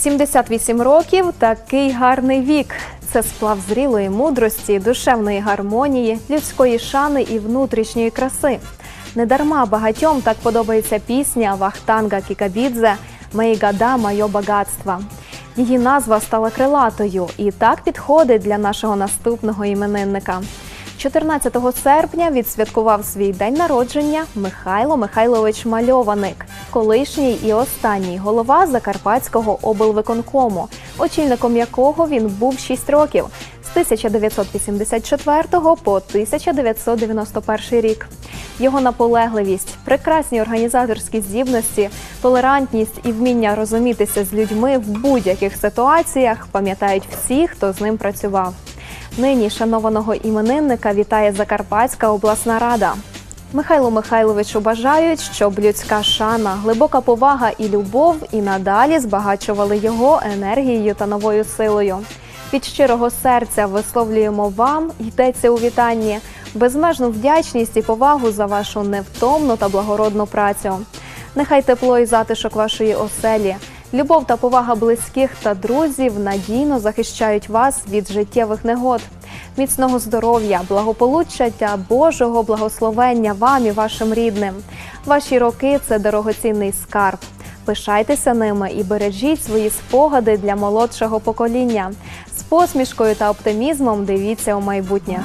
78 років такий гарний вік. Це сплав зрілої мудрості, душевної гармонії, людської шани і внутрішньої краси. Недарма багатьом так подобається пісня Вахтанга Кікабідзе «Мої моє багатство». Її назва стала крилатою і так підходить для нашого наступного іменинника. 14 серпня відсвяткував свій день народження Михайло Михайлович Мальованик, колишній і останній голова Закарпатського облвиконкому, очільником якого він був 6 років з 1984 по 1991 рік. Його наполегливість, прекрасні організаторські здібності, толерантність і вміння розумітися з людьми в будь-яких ситуаціях пам'ятають всі, хто з ним працював. Нині шанованого іменинника вітає Закарпатська обласна рада. Михайлу Михайловичу бажають, щоб людська шана, глибока повага і любов і надалі збагачували його енергією та новою силою. Від щирого серця висловлюємо вам, йдеться у вітанні, безмежну вдячність і повагу за вашу невтомну та благородну працю. Нехай тепло і затишок вашої оселі, любов та повага близьких та друзів надійно захищають вас від життєвих негод. Міцного здоров'я, благополуччя та Божого благословення вам і вашим рідним. Ваші роки це дорогоцінний скарб. Пишайтеся ними і бережіть свої спогади для молодшого покоління. З посмішкою та оптимізмом дивіться у майбутнє.